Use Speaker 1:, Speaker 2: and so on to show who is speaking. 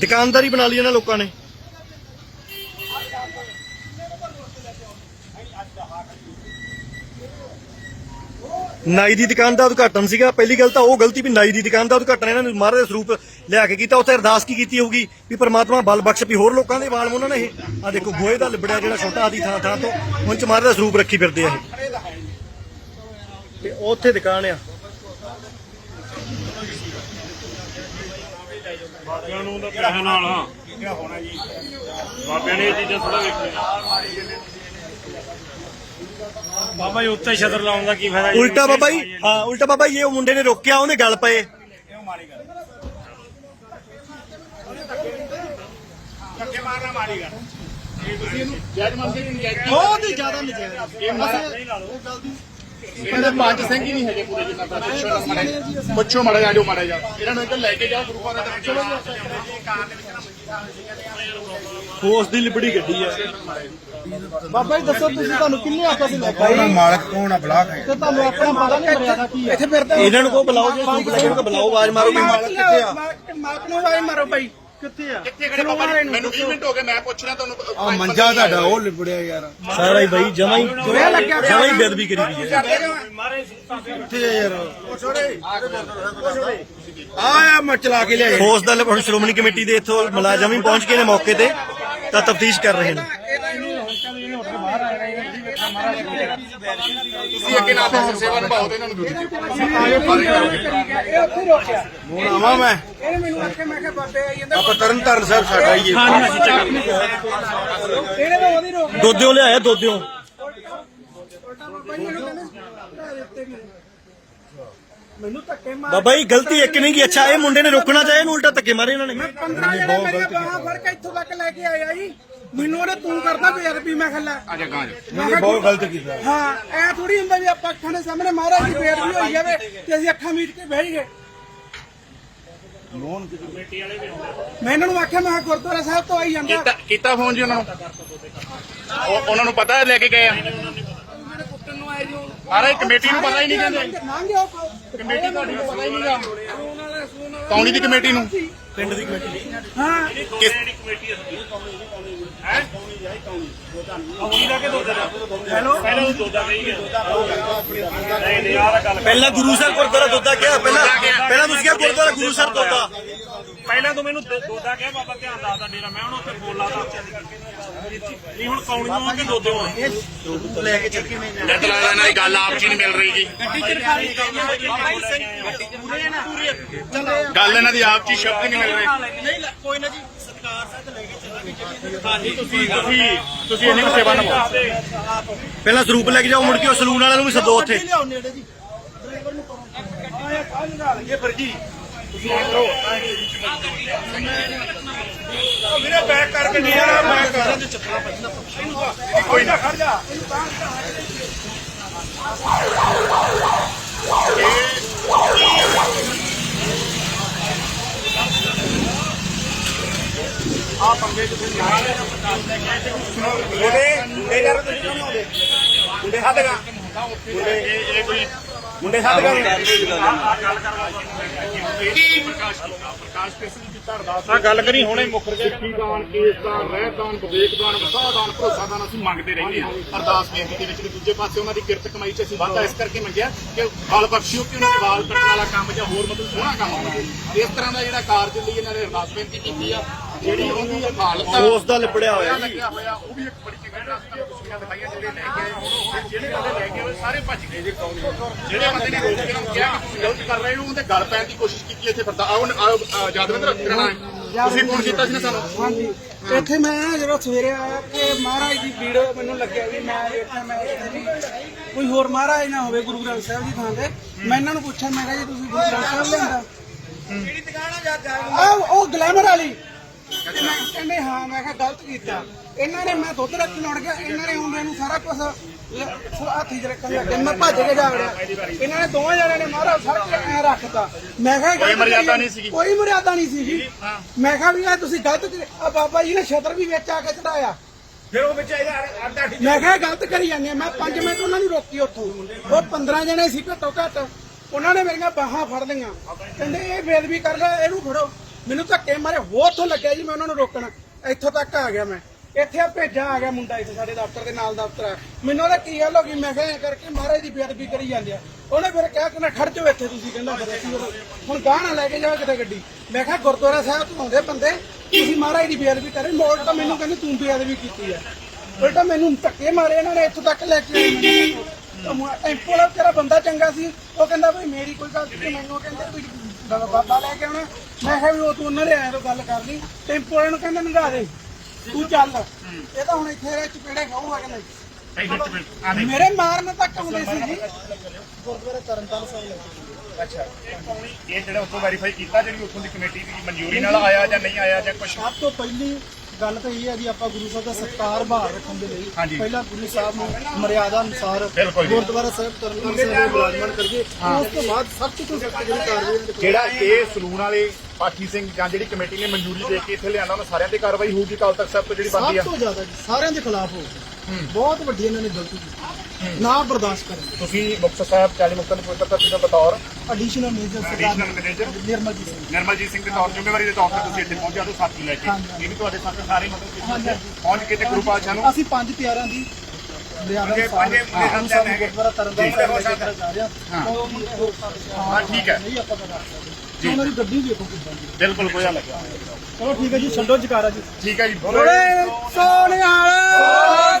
Speaker 1: ਦੁਕਾਨਦਾਰੀ ਬਣਾ ਲਈ ਇਹਨਾਂ ਲੋਕਾਂ ਨੇ। ਨਾਈ ਦੀ ਦੁਕਾਨ ਦਾ ਉਦਘਾਟਨ ਸੀਗਾ। ਪਹਿਲੀ ਗੱਲ ਤਾਂ ਉਹ ਗਲਤੀ ਵੀ ਨਾਈ ਦੀ ਦੁਕਾਨ ਦਾ ਉਦਘਾਟਨ ਇਹਨਾਂ ਨੇ ਮਹਾਰਾਜ ਦੇ ਸਰੂਪ ਲਿਆ ਕੇ ਕੀਤਾ। ਉੱਥੇ ਅਰਦਾਸ ਕੀ ਕੀਤੀ ਹੋਊਗੀ ਵੀ ਪ੍ਰਮਾਤਮਾ ਬਲ ਬਖਸ਼ ਵੀ ਹੋਰ ਲੋਕਾਂ ਦੇ ਵਾਲ ਉਹਨਾਂ ਨੇ ਇਹ। ਆ ਦੇਖੋ ਗੋਏ ਦਾ ਲਿਬੜਿਆ ਜਿਹੜਾ ਛੋਟਾ ਆਦੀ ਥਾਂ ਥਾਂ ਤੋਂ ਹੁਣ ਚ ਮਹਾਰਾਜ ਦਾ ਸਰੂਪ ਰੱਖੀ ਫਿਰਦੇ ਆ ਇਹ। ਤੇ ਉੱਥੇ ਦੁਕਾਨ ਆ।
Speaker 2: ਬਾਬਿਆਂ ਨੂੰ ਤਾਂ ਕਹਿਣ ਨਾਲ ਹਾਂ। ਬਾਬਿਆਂ ਨੇ ਇਹ ਚੀਜ਼ਾਂ ਥੋੜਾ ਵੇਖੀਆਂ। ਬਾਬਾ ਜੀ ਉੱਤੇ ਛਤਰ ਲਾਉਣ ਦਾ ਕੀ ਫਾਇਦਾ?
Speaker 1: ਉਲਟਾ ਬਾਬਾ ਜੀ ਹਾਂ ਉਲਟਾ ਬਾਬਾ ਜੀ ਇਹ ਉਹ ਮੁੰਡੇ ਨੇ ਰੋਕਿਆ ਉਹਨੇ ਗੱਲ ਪਏ।
Speaker 3: ਧੱਕੇ ਮਾਰਨਾ ਮਾਰੀ ਗੱਲ।
Speaker 4: ਬਹੁਤ ਹੀ ਜ਼ਿਆਦਾ ਨਜਾਇਜ਼।
Speaker 3: ਇਹਦੇ ਪੰਜ ਸਿੰਘ ਹੀ ਨਹੀਂ ਹੈਗੇ ਪੂਰੇ ਜਿੰਨਾ ਦਾ ਪੁੱਛੋ ਨਾ ਮੜੇ ਪੁੱਛੋ ਮੜੇ ਜਾ ਜੋ ਮੜੇ ਜਾ ਇਹਨਾਂ ਨੂੰ ਇੱਧਰ ਲੈ ਕੇ ਜਾਓ ਗੁਰੂ ਘਰਾਂ ਦੇ
Speaker 1: ਫੋਰਸ ਦੀ ਲਿਬੜੀ ਗੱਡੀ ਆ।
Speaker 4: ਬਾਬਾ ਜੀ ਦੱਸੋ ਤੁਸੀਂ ਤੁਹਾਨੂੰ ਕਿੰਨੇ ਆਖਿਆ ਸੀ ਲੈ ਕੇ ਆਏ?
Speaker 5: ਕੌਣ ਮਾਲਕ ਕੌਣ ਆ ਬਲਾਕ ਹੈ
Speaker 4: ਤੇ ਤੁਹਾਨੂੰ ਆਪਣਾ ਪਤਾ ਨਹੀਂ ਮਰਿਆਦਾ ਕੀ ਹੈ ਇੱਥੇ ਫਿਰਦੇ
Speaker 1: ਇਹਨਾਂ ਨੂੰ ਕੋ ਬੁਲਾਓ ਜੇ ਸੂਪ ਬੁਲਾਓ ਆਵਾਜ਼ ਮਾਰੋ ਵੀ
Speaker 4: ਕਿੱਥੇ ਆ? ਮਾਲਕ ਨੂੰ ਆਵਾਜ਼ ਮਾਰੋ ਬਾਈ। ਕਿੱਥੇ ਆ?
Speaker 3: ਕਿੱਥੇ ਖੜੇ ਬਾਬਾ ਜੀ? ਮੈਨੂੰ 20 ਮਿੰਟ ਹੋ ਗਏ ਮੈਂ ਪੁੱਛ ਰਿਹਾ ਤੁਹਾਨੂੰ
Speaker 5: ਆ ਮੰਜਾ ਤੁਹਾਡਾ ਉਹ ਲਿਬੜਿਆ ਯਾਰ।
Speaker 1: ਸਾਰਾ ਹੀ ਬਾਈ ਜਮਾ ਹੀ ਜਮਾ ਹੀ ਬੇਦਬੀ ਕਰੀ ਵੀ ਹੈ।
Speaker 5: ਕਿੱਥੇ ਆ ਯਾਰ ਆ ਆ ਮੈਂ ਚਲਾ ਕੇ ਲਿਆ
Speaker 1: ਫੋਰਸ ਦਾ ਹੁਣ ਸ਼੍ਰੋਮਣੀ ਕਮੇਟੀ ਦੇ ਇੱਥੋਂ ਮੁਲਾਜ਼ਮ ਵੀ ਪਹੁੰਚ ਗਏ ਨੇ ਮੌਕੇ ਤੇ ਤਾਂ ਤਫਤੀਸ਼ ਕਰ ਰਹੇ ਨੇ।
Speaker 3: ਅੱਗੇ ਨਾ ਫਿਰ ਸੇਵਾ ਨਿਭਾਓ ਤੇ ਇਹਨਾਂ ਨੂੰ ਡਿਊਟੀ
Speaker 4: ਇਹ ਉੱਥੇ ਰੋਕਿਆ।
Speaker 5: ਹੁਣ ਆਵਾਂ ਮੈਂ।
Speaker 4: ਇਹਨੇ ਮੈਨੂੰ ਆਖਿਆ ਮੈਂ ਕਿਹਾ ਬਾਬੇ ਆਈ ਜਾਂਦਾ।
Speaker 5: ਆਪਾਂ ਤਰਨ ਤਾਰਨ ਸਾਹਿਬ ਸਾਡਾ ਹੀ ਹੈ
Speaker 4: ਇਹਨੇ ਤਾਂ ਉਹਦੀ ਰੋਕ
Speaker 1: ਦੋਦਿਓ ਲਿਆਇਆ ਦੋਦਿਓ
Speaker 4: ਮੈਨੂੰ ਧੱਕੇ ਮਾਰ
Speaker 1: ਬਾਬਾ ਜੀ ਗਲਤੀ ਇੱਕ ਨਹੀਂ ਕੀ ਅੱਛਾ ਇਹ ਮੁੰਡੇ ਨੇ ਰੋਕਣਾ ਚਾਹਿਆ ਇਹਨੂੰ ਉਲਟਾ ਧੱਕੇ ਮਾਰੇ ਇਹਨਾਂ ਨੇ।
Speaker 4: 15 ਜਣੇ ਮੇਰੇ ਬਾਹਾਂ ਫੜ ਕੇ ਇੱਥੋਂ ਤੱਕ ਲੈ ਕੇ ਆਇਆ ਜੀ। ਮੈਨੂੰ ਉਹਨੇ ਤੂੰ ਕਰਦਾ ਬੇਅਦਬੀ ਮੈਂ ਖੱਲਾ।
Speaker 3: ਆ ਜਾ ਗਾਂ ਜਾ।
Speaker 4: ਮੈਂ ਕਿਹਾ
Speaker 5: ਬਹੁਤ ਗਲਤ ਕੀਤਾ।
Speaker 4: ਹਾਂ ਐ ਥੋੜੀ ਹੁੰਦਾ ਵੀ ਆਪਾਂ ਅੱਖਾਂ ਦੇ ਸਾਹਮਣੇ ਮਹਾਰਾਜ ਦੀ ਬੇਅਦਬੀ ਹੋਈ ਜਾਵੇ ਤੇ ਅਸੀਂ ਅੱਖਾਂ ਮੀਟ ਕੇ ਬਹਿ ਗਏ ਮੈਂ ਇਹਨਾਂ ਨੂੰ ਆਖਿਆ ਮੈਂ ਕਿਹਾ ਗੁਰਦੁਆਰਾ ਸਾਹਿਬ ਤੋਂ ਆਈ ਜਾਂਦਾ।
Speaker 3: ਕੀਤਾ ਕੀਤਾ ਫੋਨ ਜੀ ਉਹਨਾਂ ਨੂੰ? ਉਹ- ਉਹਨਾਂ ਨੂੰ ਪਤਾ ਲੈ ਕੇ ਗਏ ਆ?
Speaker 4: ਮੇਰੇ ਪੁੱਤਰ ਨੂੰ ਆਏ ਜੋ
Speaker 3: ਅਰੇ ਕਮੇਟੀ ਨੂੰ ਪਤਾ ਹੀ ਨਹੀਂ ਕਹਿੰਦੇ। ਕਮੇਟੀ ਤੁਹਾਡੀ ਨੂੰ ਪਤਾ ਹੀ ਨਹੀਂਗਾ ਕੌਣੀ ਦੀ ਕਮੇਟੀ ਨੂੰ?
Speaker 1: ਪਿੰਡ ਦੀ ਕਮੇਟੀ
Speaker 4: ਹਾਂ।
Speaker 3: ਕਿਸ
Speaker 2: ਹੈਲੋ? ਪਹਿਲਾਂ ਦੋਦਾ ਕਹੀ ਨਹੀਂ ਨਹੀਂ ਆਹ ਗੱਲ
Speaker 1: ਪਹਿਲਾਂ ਗੁਰੂ ਸਾਹਿਬ ਗੁਰਦੁਆਰਾ ਦੋਦਾ ਕਿਹਾ ਪਹਿਲਾਂ ਪਹਿਲਾਂ ਤੁਸੀਂ ਕਿਹਾ ਗੁਰਦੁਆਰਾ ਗੁਰੂ ਸਾਹਿਬ ਦੋਦਾ
Speaker 2: ਪਹਿਲਾਂ ਤੂੰ ਮੈਨੂੰ ਦ- ਦੋਦਾ ਕਿਹਾ ਬਾਬਾ ਧਿਆਨ ਦੱਸਦਾ ਡੇਰਾ। ਮੈਂ ਹੁਣ ਉੱਥੇ ਬੋਲਾ ਦਾ ਨਹੀਂ ਹੁਣ ਕੌਣੀਆਂ ਆ ਕੇ ਦੋਦੇ ਹੋਣ?
Speaker 3: ਨੈਟ ਲਾ ਲੈਣਾ ਇਹ ਗੱਲ ਆਪ ਜੀ ਨਹੀਂ ਮਿਲ ਰਹੀ ਜੀ। ਗੱਲ ਇਹਨਾਂ ਦੀ ਆਪ ਜੀ ਸ਼ਬਦ ਨਹੀਂ ਮਿਲ ਰਹੇ। ਤੁਸੀਂ ਤੁਸੀਂ ਇਹਨੀ ਸੇਵਾ ਨਿਭਾਓ।
Speaker 1: ਪਹਿਲਾਂ ਸਰੂਪ ਲੈ ਕੇ ਜਾਓ ਮੁੜ ਕੇ ਉਹ ਸਲੂਨ ਵਾਲਿਆਂ ਨੂੰ ਵੀ ਸੱਦੋ ਉੱਥੇ।
Speaker 3: ਇਹ ਫਰਜੀ।
Speaker 2: ਵੀਰੇ ਬੈਕ ਕਰਕੇ ਨਹੀਂ ਯਾਰ ਬੈਕ ਕਰ।
Speaker 3: ਕੋਈ ਨਾ ਖੜ ਜਾ। ਆ ਪੰਗੇ ਜਿੱਥੇ ਨਿਆਣੇ ਮੁੰਡੇ ਮੁੰਡੇ ਯਾਰ ਤੁਸੀਂ ਕਿਉਂ ਨਹੀਂ ਆਉਂਦੇ? ਮੁੰਡੇ ਹੱਦ ਗਾ ਮੁੰਡੇ ਇਹ ਇਹ ਕੋਈ ਮੁੰਡੇ ਦੀ ਧਰਦਾ ਆ ਗੱਲ ਕਰੀ ਹੁਣੇ ਮੁੱਖ ਸਿੱਖੀ ਦਾਨ ਕੇਸ ਦਾਨ ਰਹਿਤ ਦਾਨ ਵਿਵੇਕ ਦਾਨ ਵਸਾ ਦਾਨ ਭਰੋਸਾ ਦਾਨ ਅਸੀਂ ਮੰਗਦੇ ਰਹਿੰਦੇ ਹਾਂ ਅਰਦਾਸ ਬੇਨਤੀ ਦੇ ਵਿੱਚ ਤੇ ਦੂਜੇ ਪਾਸੇ ਉਹਨਾਂ ਦੀ ਕਿਰਤ ਕਮਾਈ 'ਚ ਅਸੀਂ ਵਾਧਾ ਇਸ ਕਰਕੇ ਮੰਗਿਆ ਕਿ ਵਾਲ ਬਖਸ਼ਿਓ ਕਿ ਉਹਨਾਂ ਦੇ ਵਾਲ ਕੱਟਣ ਵਾਲਾ ਕੰਮ ਜਾਂ ਹੋਰ ਮਤਲਬ ਸੋਹਣਾ ਕੰਮ ਹੋਵੇ। ਇਸ ਤਰ੍ਹਾਂ ਦਾ ਜਿਹੜਾ ਕਾਰਜ ਲਈ ਇਹਨਾਂ ਨੇ ਅਰਦਾਸ ਬੇਨਤੀ ਕੀਤੀ ਆ ਜਿਹੜੀ ਉਹਦੀ ਹਾਲਤ ਆ
Speaker 1: ਫੋਰਸ ਦਾ ਲਿਬੜਿਆ ਹੋਇਆ ਜੀ।
Speaker 3: ਲੱਗਿਆ ਹੋਇਆ ਉਹ ਵੀ ਇੱਕ ਬੜੀ ਚੰਗੀ ਤਰ੍ਹਾਂ ਤੁਹਾਨੂੰ ਤਸਵੀਰਾਂ ਦਿਖਾਈਆਂ ਜਿਹੜੇ ਲੈ ਕੇ ਆਏ ਜਿਹੜੇ ਬੰਦੇ ਲੈ ਕੇ ਆਏ ਸਾਰੇ ਭੱਜ ਗਏ। ਜਿਹੜੇ ਬੰਦੇ ਨੇ ਰੋਕ ਕੇ ਕਿਹਾ ਕਿ ਤੁਸੀਂ ਗਲਤ ਕਰ ਰਹੇ ਹੋ ਉਹਦੇ ਗਲ ਪੈਣ ਦੀ ਕੋਸ਼ਿਸ਼ ਕੀਤੀ ਇੱਥੇ ਫਿਰਦਾ। ਆਓ ਜਾਦਵਿੰਦਰ ਕਰਨਾ ਤੁਸੀਂ ਫੋਨ ਕੀਤਾ ਸੀ ਨਾ ਸਾਨੂੰ?
Speaker 4: ਹਾਂਜੀ। ਇੱਥੇ ਮੈਂ ਜਦੋਂ ਸਵੇਰੇ ਆਇਆ ਕਿ ਮਹਾਰਾਜ ਦੀ ਭੀੜ ਮੈਨੂੰ ਲੱਗਿਆ ਵੀ ਮੈਂ ਇੱਥੇ ਮੈਂ ਇੱਥੇ ਨਹੀਂ। ਕੋਈ ਹੋਰ ਮਹਾਰਾਜ ਨਾ ਹੋਵੇ ਗੁਰੂ ਗ੍ਰੰਥ ਸਾਹਿਬ ਦੀ ਥਾਂ ਤੇ। ਮੈਂ ਇਹਨਾਂ ਨੂੰ ਪੁੱਛਿਆ ਮੈਂ ਕਿਹਾ ਜੀ ਤੁਸੀਂ ਗੁਰੂ ਗ੍ਰੰਥ ਸਾਹਿਬ ਲੈਂਦਾ ਕਿਹੜੀ ਦੁਕਾਨ ਆ ਜਾ ਉਹ ਗਲੈਮਰ ਵਾਲੀ। ਤੇ ਮੈਂ ਕਹਿੰਦੇ ਹਾਂ ਮੈਂ ਕਿਹਾ ਗਲਤ ਕੀਤਾ। ਇਹਨਾਂ ਨੇ ਮੈਂ ਦੁੱਧ ਰੱਖਣ ਉੜ ਗਿਆ ਇਹਨਾਂ ਨੇ ਆਉਂਦਿਆਂ ਨੂੰ ਸਾਰਾ ਕੁਝ ਹਾਥੀ 'ਚ ਰੱਖਣ ਲੱਗੇ ਮੈਂ ਭੱਜ ਕੇ ਜਾ ਵੜਿਆ। ਇਹਨਾਂ ਨੇ ਦੋਵਾਂ ਜਣਿਆਂ ਨੇ ਮਾਰਾ ਸੜ ਕੇ ਐ ਰੱਖਤਾ। ਮੈਂ ਕਿਹਾ
Speaker 3: ਕੋਈ ਮਰਿਆਦਾ ਨਹੀਂ ਸੀਗੀ।
Speaker 4: ਕੋਈ ਮਰਿਆਦਾ ਨਹੀਂ ਸੀ ਜੀ ਮੈਂ ਕਿਹਾ ਵੀ ਇਹ ਤੁਸੀਂ ਗਲਤ ਆ ਬਾਬਾ ਜੀ ਨੇ ਛਤਰ ਵੀ ਵਿੱਚ ਆ ਕੇ ਚੜਾਇਆ।
Speaker 3: ਫਿਰ ਉਹ ਵਿੱਚ ਇਹਦਾ ਅੱਧਾ
Speaker 4: ਮੈਂ ਕਿਹਾ ਗਲਤ ਕਰੀ ਜਾਂਦੇ ਮੈਂ 5 ਮਿੰਟ ਉਹਨਾਂ ਨੂੰ ਰੋਕੀ ਉੱਥੋਂ। ਉਹ 15 ਜਣੇ ਸੀ ਘੱਟੋ ਘੱਟ। ਉਹਨਾਂ ਨੇ ਮੇਰੀਆਂ ਬਾਹਾਂ ਫੜ ਲਈਆਂ। ਕਹਿੰਦੇ ਇਹ ਬੇਦਬੀ ਕਰ ਲੈ ਇਹਨੂੰ ਫੜੋ। ਮੈਨੂੰ ਧੱਕੇ ਮਾਰੇ, ਹੋਰ ਉੱਥੋਂ ਲੱਗਿਆ ਜੀ ਮੈਂ ਉਹਨਾਂ ਨੂੰ ਰੋਕਣ। ਇੱਥੋਂ ਤੱਕ ਆ ਗਿਆ ਮੈਂ। ਇੱਥੇ ਆ ਭੇਜਾ, ਆ ਗਿਆ ਮੁੰਡਾ ਇੱਥੇ ਸਾਡੇ ਦਫ਼ਤਰ ਦੇ ਨਾਲ ਦਫ਼ਤਰ ਆ। ਮੈਨੂੰ ਉਹਦਾ ਕੀ ਗੱਲ ਹੋ ਗਈ? ਮੈਂ ਕਿਹਾ ਐਂ ਕਰਕੇ ਮਹਾਰਾਜ ਦੀ ਬੇਦਬੀ ਕਰੀ ਜਾਂਦੇ ਆ। ਉਹਨੇ ਫਿਰ ਕਿਹਾ ਕਿ ਨਾ ਖੜ ਜਾਓ ਇੱਥੇ ਤੁਸੀਂ, ਕਹਿੰਦਾ ਫਿਰ ਅਸੀਂ ਉਹ- ਹੁਣ ਗਾਹ ਨਾ ਲੈ ਕੇ ਜਾਓ ਕਿਤੇ ਗੱਡੀ। ਮੈਂ ਕਿਹਾ ਗੁਰਦੁਆਰਾ ਸਾਹਿਬ ਤੋਂ ਆਉਂਦੇ ਬੰਦੇ, ਤੁਸੀਂ ਮਹਾਰਾਜ ਦੀ ਬੇਅਦਬੀ ਕਰੇ। ਮੋੜ ਤਾਂ ਮੈਨੂੰ ਕਹਿੰਦੇ ਤੂੰ ਬੇਦਬੀ ਕੀਤੀ ਆ। ਉਲਟਾ ਮੈਨੂੰ ਧੱਕੇ ਮਾਰੇ ਇਹਨਾਂ ਨੇ, ਇੱਥੋਂ ਤੱਕ ਲੈ ਕੇ ਆਏ ਮੈਨੂੰ। ਟੈਂਪੋ ਵਾਲਾ ਤੇਰਾ ਬੰਦਾ ਚੰਗਾ ਸੀ। ਉਹ ਕਹਿੰਦਾ, ਬਈ ਮੇਰੀ ਕੋਈ ਗੱਲ ਨਹੀਂ, ਮੈਨੂੰ ਕਹਿੰਦੇ ਤੂੰ ਬਾਬਾ ਲੈ ਕੇ ਆਉਣਾ। ਮੈਂ ਕਿਹਾ ਵੀ ਉਹ ਤੂੰ ਉਹਨਾਂ ਦੇ ਆਇਆ ਤੋਂ ਗੱਲ ਕਰ ਲਈ ਟੈਂਪੋ ਵਾਲੇ ਨੂੰ ਕਹਿੰਦਾ ਨੰਗਾ ਦੇ। ਤੂੰ ਚੱਲ। ਇਹ ਤਾਂ ਹੁਣ ਇੱਥੇ ਚਪੇੜੇ ਖਾਊਗਾ ਕਿ ਨਹੀਂ?
Speaker 3: ਇੱਧਰ ਚ ਆ ਦੇ
Speaker 4: ਮੇਰੇ ਮਾਰਨ ਤੱਕ ਆਉਂਦੇ ਸੀ ਜੀ।
Speaker 3: ਅੱਛਾ ਇਹ ਜਿਹੜਾ ਉੱਥੋਂ ਵੈਰੀਫਾਈ ਕੀਤਾ ਜਿਹੜੀ ਉੱਥੋਂ ਦੀ ਕਮੇਟੀ ਦੀ ਮਨਜ਼ੂਰੀ ਨਾਲ ਆਇਆ ਜਾਂ ਨਹੀਂ ਆਇਆ ਜਾਂ ਕੁਝ
Speaker 6: ਸਭ ਤੋਂ ਪਹਿਲੀ ਗੱਲ ਤਾਂ ਇਹ ਹੈ ਵੀ ਆਪਾਂ ਗੁਰੂ ਸਾਹਿਬ ਦਾ ਸਤਿਕਾਰ ਬਹਾਲ ਰੱਖਣ ਦੇ ਲਈ। ਪਹਿਲਾਂ ਗੁਰੂ ਸਾਹਿਬ ਨੂੰ ਮਰਿਆਦਾ ਅਨੁਸਾਰ। ਗੁਰਦੁਆਰਾ ਸਾਹਿਬ ਤਰਨਤਾਰਨ ਸਾਹਿਬ ਨੂੰ ਬਿਰਾਜਮਾਨ ਕਰੀਏ। ਉਸ ਤੋਂ ਬਾਅਦ ਸਖਤ ਤੋਂ ਸਖਤ ਜਿਹੜੀ ਕਾਰਵਾਈ
Speaker 3: ਜਿਹੜਾ ਇਹ ਸਲੂਨ ਵਾਲੇ ਪਾਠੀ ਸਿੰਘ ਜਾਂ ਜਿਹੜੀ ਕਮੇਟੀ ਨੇ ਮਨਜ਼ੂਰੀ ਦੇ ਕੇ ਇੱਥੇ ਲਿਆਂਦਾ ਉਹਨਾਂ ਸਾਰਿਆਂ ਤੇ ਕਾਰਵਾਈ ਹੋਊਗੀ ਕੱਲ ਤੱਕ ਸਭ ਤੋਂ ਜਿਹੜੀ
Speaker 6: ਸਭ
Speaker 3: ਆ?
Speaker 6: ਤੋਂ ਜ਼ਿਆਦਾ ਜੀ ਸਾਰਿਆਂ ਦੇ ਖਿਲਾਫ ਹੋ। ਬਹੁਤ ਵੱਡੀ ਇਹਨਾਂ ਨੇ ਗਲਤੀ ਕੀਤੀ। ਨਾ ਬਰਦਾਸ਼ਤ ਕਰਨ
Speaker 3: ਤੁਸੀਂ ਮੁਕਤਸਰ ਸਾਹਿਬ 40 ਮੁਕਤਸਰ ਦੇ ਪਵਿੱਤਰ ਧਰਤੀ ਦੇ ਬਤੌਰ?
Speaker 6: Additional major Sardar
Speaker 3: Additional manager?
Speaker 6: Nirmal ji Singh.
Speaker 3: Nirmaljit Singh ਦੇ ਤੌਰ ਜ਼ਿੰਮੇਵਾਰੀ ਦੇ ਤੌਰ ਤੇ ਤੁਸੀਂ ਇੱਥੇ ਪਹੁੰਚਿਆ ਤੋਂ ਸਾਥੀ ਲੈ ਕੇ। ਇਹ ਵੀ ਤੁਹਾਡੇ ਸਾਥੀ ਸਾਰੇ ਕੀਤੀ ਹੈ। ਪਹੁੰਚ ਕੇ ਤੇ ਗੁਰੂ ਪਾਤਸ਼ਾਹ ਨੂੰ
Speaker 6: ਅਸੀਂ ਪੰਜ ਪਿਆਰਾਂ ਦੀ ਮਰਿਆਦਾ
Speaker 3: ਪੰਜੇ-
Speaker 6: ਅਨੁਸਾਰ
Speaker 3: ਪੰਜੇ
Speaker 6: ਹਾਂ,
Speaker 3: ਮੁੰਡੇ
Speaker 6: ਸਾਨੂੰ
Speaker 3: ਹੈਗੇ।
Speaker 6: ਗੁਰਦੁਆਰਾ ਤਰਨਤਾਰਨ
Speaker 3: ਜੀ।
Speaker 6: ਸਾਹਿਬ ਲੈ ਕੇ ਜਾ ਰਹੇ
Speaker 3: ਹਾਂ।
Speaker 6: ਹਾਂ। ਉਹ ਮੁੰਡੇ ਹੋਰ ਸਾਡੇ ਨਾਲ
Speaker 3: ਹਾਂ, ਠੀਕ ਹੈ।
Speaker 6: ਨਹੀਂ ਆਪਾਂ ਬਤਾ ਸਕਦੇ ਜੀ। ਉਹਨਾਂ ਦੀ ਗੱਡੀ ਦੇਖੋ ਕਿੱਦਾਂ ਦੀ ਹੈ।
Speaker 3: ਬਿਲਕੁਲ ਕੋਈ ਲੱਗਿਆ
Speaker 6: ਚਲੋ ਠੀਕ ਹੈ ਜੀ ਛੱਡੋ ਜਕਾਰਾ ਜੀ।
Speaker 3: ਠੀਕ ਹੈ ਜੀ
Speaker 4: ਬੋਲੇ। ਸੋਨਿਆਲ